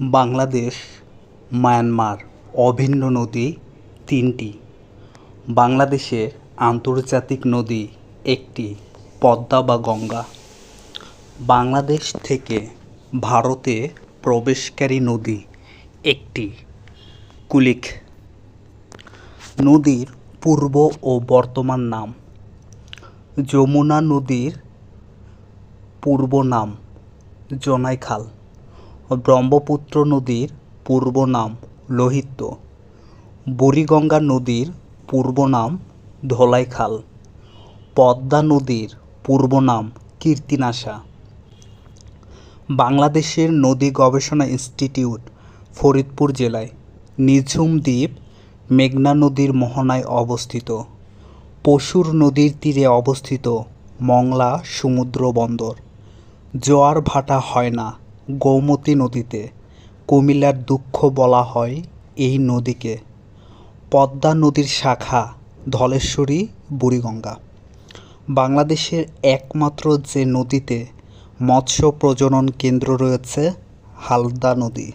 Bangladesh, Myanmar, অভিন্ন নদী তিনটি। বাংলাদেশের আন্তর্জাতিক নদী একটি পদ্মা বা গঙ্গা। বাংলাদেশ থেকে ভারতে প্রবেশকারী নদী একটি কুলিক। নদীর পূর্ব ও বর্তমান নাম যমুনা নদীর পূর্ব নাম জোনাইখাল। ব্রহ্মপুত্র নদীর পূর্ব নাম লোহিত, বুড়িগঙ্গা নদীর পূর্ব নাম ধোলাইখাল, পদ্মা নদীর পূর্ব নাম কীর্তিনাশা। বাংলাদেশের নদী গবেষণা ইনস্টিটিউট ফরিদপুর জেলায় নিঝুম দ্বীপ মেঘনা নদীর মোহনায় অবস্থিত। পশুর নদীর তীরে অবস্থিত মংলা সমুদ্র বন্দর। জোয়ার ভাটা হয় না। গোমতী নদীতে, কুমিল্লার দুঃখ বলা হয় এই নদীকে। পদ্মা নদীর শাখা ধলেশ্বরী, বুড়িগঙ্গা। বাংলাদেশের একমাত্র যে নদীতে মৎস্য প্রজনন কেন্দ্র রয়েছে, হালদা নদী।